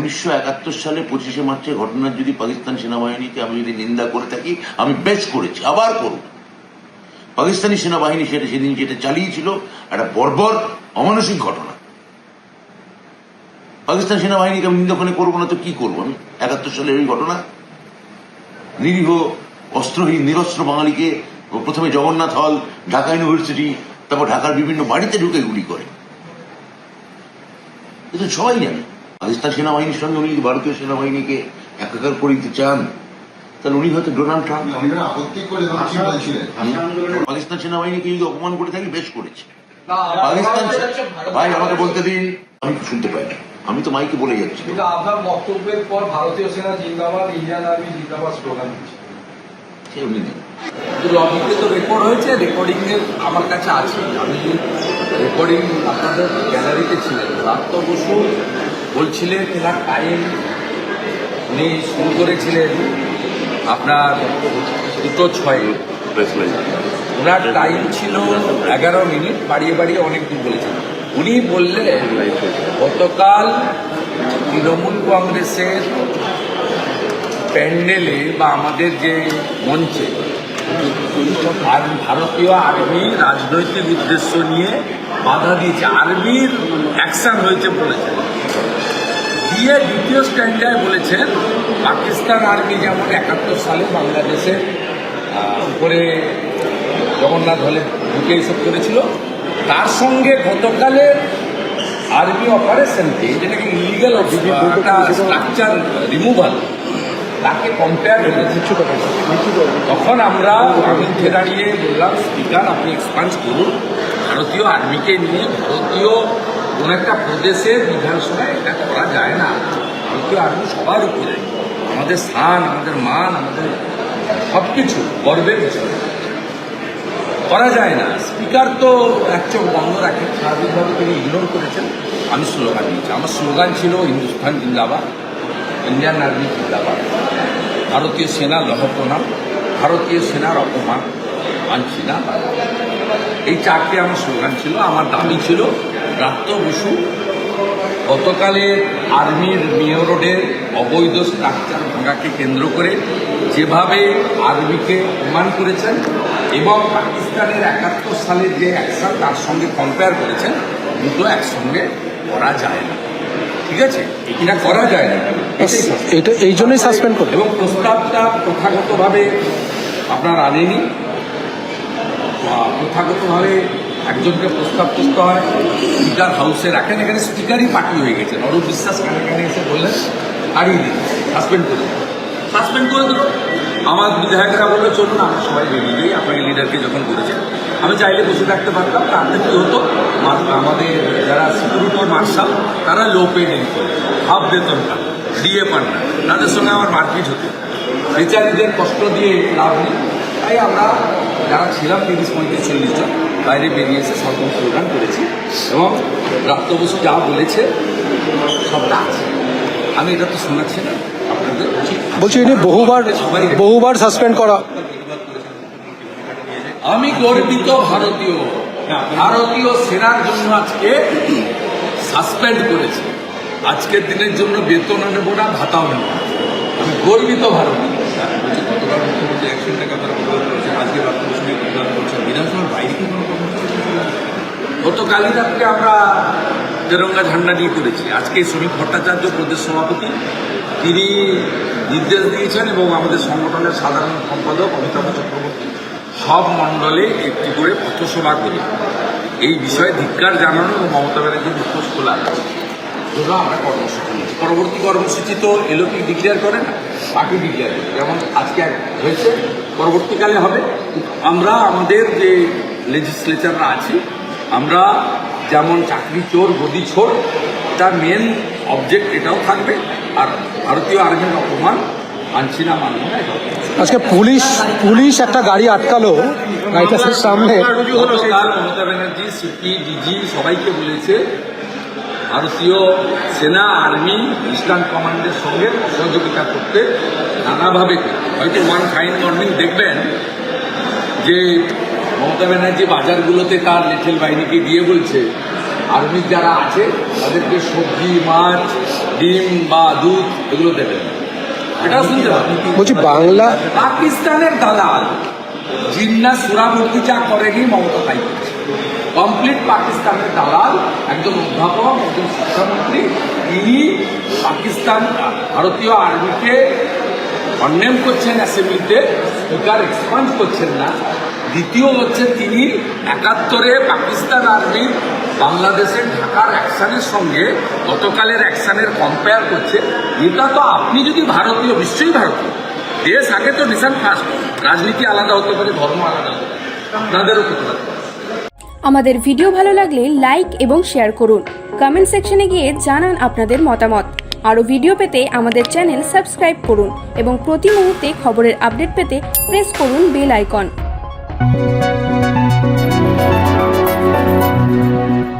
উনিশশো একাত্তর সালে পঁচিশে মার্চের ঘটনার যদি পাকিস্তান সেনাবাহিনীকে আমি যদি নিন্দা করে থাকি, আমি বেশ করেছি, আবার করব। পাকিস্তানি সেনাবাহিনী সেটা সেদিন যেটা চালিয়েছিল, একটা বর্বর অমানসিক ঘটনা। পাকিস্তান সেনাবাহিনীকে আমি নিন্দা করব না তো কি করব? আমি একাত্তর সালের ওই ঘটনা। নিরীহ, অস্ত্রহীন, নিরস্ত্র বাঙালিকে প্রথমে জগন্নাথ হল, ঢাকা ইউনিভার্সিটি, তারপর ঢাকার বিভিন্ন বাড়িতে ঢুকে গুলি করে। কিন্তু সবাই জানে। পাকিস্তান সেনাবাহিনীর সঙ্গে উনি যদি ভারতীয় সেনাবাহিনীকে একাকার করে দিতে চান তাহলে উনি হয়তো ডোনাল্ড ট্রাম্প পাকিস্তান সেনাবাহিনীকে যদি অপমান করে থাকি বেশ করেছে। পাকিস্তান ভাই আমাকে বলতে দিন আমি তো শুনতে পাই না আমি তো মাইকে বলে যাচ্ছি। কিন্তু আপনার বক্তব্যের পর ভারতীয় সেনা জিন্দাবাদ ইন্ডিয়ান আর্মি জিন্দাবাদ স্লোগান সে উনি দিন লবিতে তো রেকর্ড হয়েছে রেকর্ডিং এর আমার কাছে আছে। আমি রেকর্ডিং আপনাদের গ্যালারিতে ছিলেন রাত্ত বসু বলছিলেন তেনার টাইম উনি শুরু করেছিলেন আপনার দুটো ছয় ওনার টাইম ছিল এগারো মিনিট বাড়িয়ে বাড়িয়ে অনেক দূর বলেছেন। উনি বললেন গতকাল তৃণমূল কংগ্রেসের প্যান্ডেলে বা আমাদের যে মঞ্চে আর ভারতীয় আর্মি রাজনৈতিক উদ্দেশ্য নিয়ে বাধা দিয়েছে। আর্মির অ্যাকশন হয়েছে বলেছেন। দিয়ে দ্বিতীয় স্ট্যান্ডায় বলেছেন পাকিস্তান আর্মি যেমন একাত্তর সালে বাংলাদেশে উপরে জগন্নাথ হলে ঢুকে এসব করেছিল তার সঙ্গে গতকালের আর্মি অপারেশনকে যেটাকে ইলিগাল একটা স্ট্রাকচার রিমুভাল তাকে কম্পেয়ার করেছে তখন আমরা আমি উঠে দাঁড়িয়ে বললাম স্পিকার আপনি এক্সপান্স করুন। ভারতীয় আর্মিকে নিয়ে ভারতীয় কোন একটা প্রদেশের বিধানসভায় এটা করা যায় না। ভারতীয় আর্মি সবার উপরে আমাদের স্থান, আমাদের মান, আমাদের সব কিছু গর্বের বিষয়। করা যায় না। স্পিকার তো এক চোখ বন্ধ রাখেন স্বাভাবিকভাবে তিনি ইগনোর করেছেন। আমি স্লোগান দিয়েছি। আমার স্লোগান ছিল হিন্দুস্তান জিন্দাবাদ, ইন্ডিয়ান আর্মি জিন্দাবাদ। ভারতীয় সেনা লহ প্রণাম, ভারতীয় সেনার অপমান মানছি না। এই চারটে আমার স্লোগান ছিল, আমার দাবি ছিল প্রাপ্ত বসু গতকালের আর্মির মেয়র রোডের অবৈধ স্ট্রাকচার ভাঙাকে কেন্দ্র করে যেভাবে আর্মিকে অপমান করেছেন এবং পাকিস্তানের একাত্তর সালের যে অ্যাকশন তার সঙ্গে কম্পেয়ার করেছেন দুটো একসঙ্গে করা যায় না। ঠিক আছে? এটা করা যায় না। এটা এই জন্যই সাসপেন্ড করবে। এবং প্রস্তাবটা প্রথাগতভাবে আপনার আনেনি। প্রথাগতভাবে একজনকে প্রস্তাব করতে হয়। স্পিকার হাউসে রাখেন। এখানে স্পিকারই পার্টি হয়ে গেছে। অরূপ বিশ্বাস কেন এসে বললেন, হারিয়ে দিন সাসপেন্ড করে সাসপেন্ড করে দিল। আমার বিধায়করা বলল, চলুন, আমরা সবাই বেরিয়ে যাই। আপনাকে লিডারকে যখন করেছেন আমি চাইলে বসে থাকতে পারতাম। তাতে কী হতো? আমাদের যারা সিকিউরিটি মার্শাল, তারা লো পেড করে হাফ বেতন পান ডিএ পান না। তাদের সঙ্গে আমার মারপিট হতো। বেচারিদের কষ্ট দিয়ে লাভ নেই। তাই আমরা, যারা ছিলাম তিরিশ, পঁয়ত্রিশ, চল্লিশ জন বাইরে বেরিয়ে এসে সরকার প্রোগ্রাম করেছি এবং প্রাপ্ত বসু যা বলেছে সবটা আছে। আমি এটা তো শোনাচ্ছি না আপনাদের বলছি এটি বহুবার বহুবার সাসপেন্ড করা। আমি গর্বিত ভারতীয়। ভারতীয় সেনার জন্য আজকে সাসপেন্ড করেছে। আজকের দিনের জন্য বেতন নেব না ভাতাও নেব আমি গর্বিত ভারতীয়। বলছি গতকাল মুখ্যমন্ত্রী একশো টাকা তারা প্রদান করেছেন আজকে রাত্রে করছেন বিধানসভার বাইরে কি কোনো? গত কালী রাত্রে আমরা তেরঙ্গা ঝান্ডা নিয়ে করেছি। আজকে শ্রমিক ভট্টাচার্য প্রদেশ সভাপতি, তিনি নির্দেশ দিয়েছেন এবং আমাদের সংগঠনের সাধারণ সম্পাদক অমিতাভ চক্রবর্তী সব মণ্ডলে একটি করে পথসভা করে এই বিষয়ে ধিক্কার জানানো এবং মমতা ব্যানার্জির মুখোশ খোলা জন্য আমরা কর্মসূচি পরবর্তী কর্মসূচি তো এলোপি ডিক্লেয়ার করে না, বাকি ডিক্লেয়ার করে। যেমন আজকে হয়েছে, পরবর্তীকালে হবে। আমরা, আমাদের যে লেজিসলেচাররা আছি আমরা যেমন চাকরি চোর গদি ছোর তার মেন অবজেক্ট এটাও থাকবে। আর ভারতীয় আর্মির অপমান মানছি না মানব না আজকে পুলিশ পুলিশ একটা গাড়ি আটকালো রাইটাসের সামনে। গতকাল মমতা ব্যানার্জি সিপি ডিজি সবাইকে বলেছে ভারতীয় সেনা আর্মি ইস্টার্ন কমান্ডের সঙ্গে সহযোগিতা করতে নানাভাবে হয়তো ওয়ান ফাইন মর্নিং দেখবেন যে মমতা ব্যানার্জি বাজারগুলোতে তার লিটেল বাহিনীকে দিয়ে বলছে আর্মির যারা আছে তাদেরকে সবজি মাছ ডিম বা দুধ এগুলো দেবেন। এটা শুনতে বলছি বাংলা পাকিস্তানের দালাল জিন্না সুরাবর্তী যা করেনি মমতা তাই করেছে। কমপ্লিট পাকিস্তানের দালাল একজন অধ্যাপক একজন শিক্ষামন্ত্রী তিনি পাকিস্তান ভারতীয় আর্মিকে কন্ডেম করছেন অ্যাসেম্বলিতে স্পিকার এক্সপান্ড করছেন না। দ্বিতীয় হচ্ছে তিনি একাত্তরে পাকিস্তান আর্মির বাংলাদেশের ঢাকার অ্যাকশনের সঙ্গে গতকালের অ্যাকশনের কম্পেয়ার করছে। এটা তো আপনি যদি ভারতীয়, নিশ্চয়ই ভারতীয়। দেশ আগে তো নিশান ফার্স্ট রাজনীতি আলাদা হতে পারে, ধর্ম আলাদা হতে পারে। আপনাদেরও করতে পারে আমাদের ভিডিও ভালো লাগলে লাইক এবং শেয়ার করুন। কমেন্ট সেকশনে গিয়ে জানান আপনাদের মতামত। আরও ভিডিও পেতে আমাদের চ্যানেল সাবস্ক্রাইব করুন এবং প্রতি মুহূর্তে খবরের আপডেট পেতে প্রেস করুন বেল আইকন you